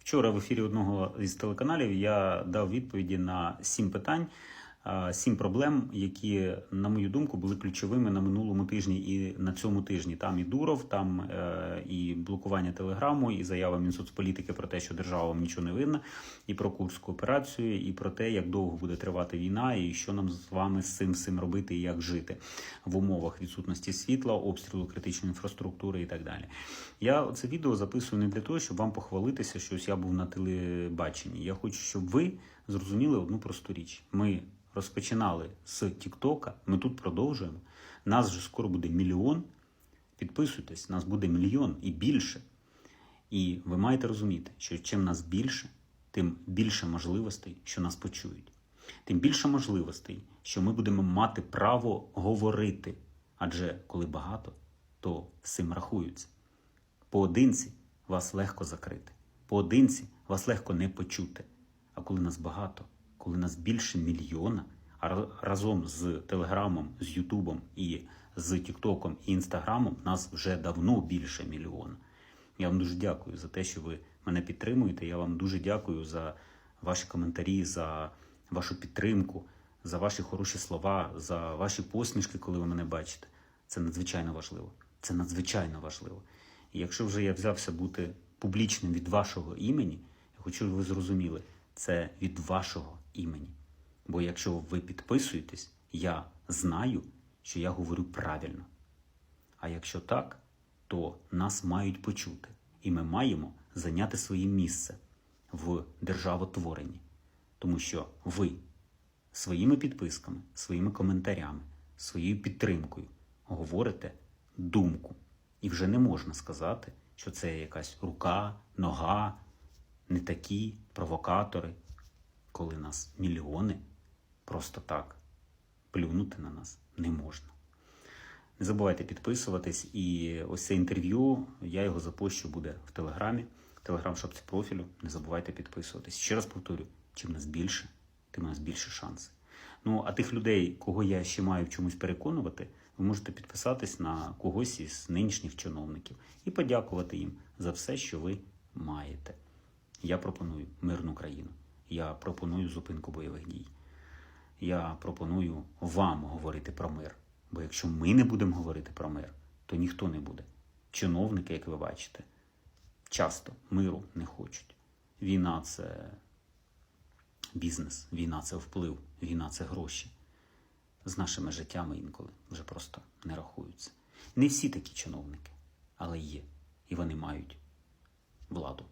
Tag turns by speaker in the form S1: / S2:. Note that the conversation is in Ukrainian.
S1: Вчора в ефірі одного із телеканалів я дав відповіді на сім питань, сім проблем, які, на мою думку, були ключовими на минулому тижні і на цьому тижні. Там і Дуров, там е, і блокування телеграму, і заява Мінсоцполітики про те, що держава вам нічого не винна, і про курську операцію, і про те, як довго буде тривати війна, і що нам з вами з цим всім робити, і як жити в умовах відсутності світла, обстрілу критичної інфраструктури і так далі. Я це відео записую не для того, щоб вам похвалитися, що ось я був на телебаченні. Я хочу, щоб ви зрозуміли одну просту річ. Ми розпочинали з Тіктока, ми тут продовжуємо. Нас вже скоро буде мільйон. Підписуйтесь, нас буде мільйон і більше. І ви маєте розуміти, що чим нас більше, тим більше можливостей, що нас почують. Тим більше можливостей, що ми будемо мати право говорити. Адже коли багато, то цим рахуються. Поодинці вас легко закрити, поодинці вас легко не почути. Коли нас багато, коли нас більше мільйона, а разом з Телеграмом, з Ютубом і з Тіктоком і Інстаграмом нас вже давно більше мільйона. Я вам дуже дякую за те, що ви мене підтримуєте. Я вам дуже дякую за ваші коментарі, за вашу підтримку, за ваші хороші слова, за ваші посмішки, коли ви мене бачите. Це надзвичайно важливо. Це надзвичайно важливо. І якщо вже я взявся бути публічним від вашого імені, я хочу, щоб ви зрозуміли, це від вашого імені. Бо якщо ви підписуєтесь, я знаю, що я говорю правильно. А якщо так, то нас мають почути, і ми маємо зайняти своє місце в державотворенні, тому що ви своїми підписками, своїми коментарями, своєю підтримкою говорите думку. І вже не можна сказати, що це якась рука, нога, не такі провокатори, коли нас мільйони просто так плюнути на нас не можна. Не забувайте підписуватись. І ось це інтерв'ю, я його запущу буде в Телеграмі, телеграм-шапці профілю. Не забувайте підписуватись. Ще раз повторю, чим нас більше, тим у нас більше шанси. Ну, а тих людей, кого я ще маю в чомусь переконувати, ви можете підписатись на когось із нинішніх чиновників і подякувати їм за все, що ви маєте. Я пропоную мирну країну. Я пропоную зупинку бойових дій. Я пропоную вам говорити про мир. Бо якщо ми не будемо говорити про мир, то ніхто не буде. Чиновники, як ви бачите, часто миру не хочуть. Війна це бізнес, війна це вплив, війна це гроші. З нашими життями інколи вже просто не рахуються. Не всі такі чиновники, але є. І вони мають владу.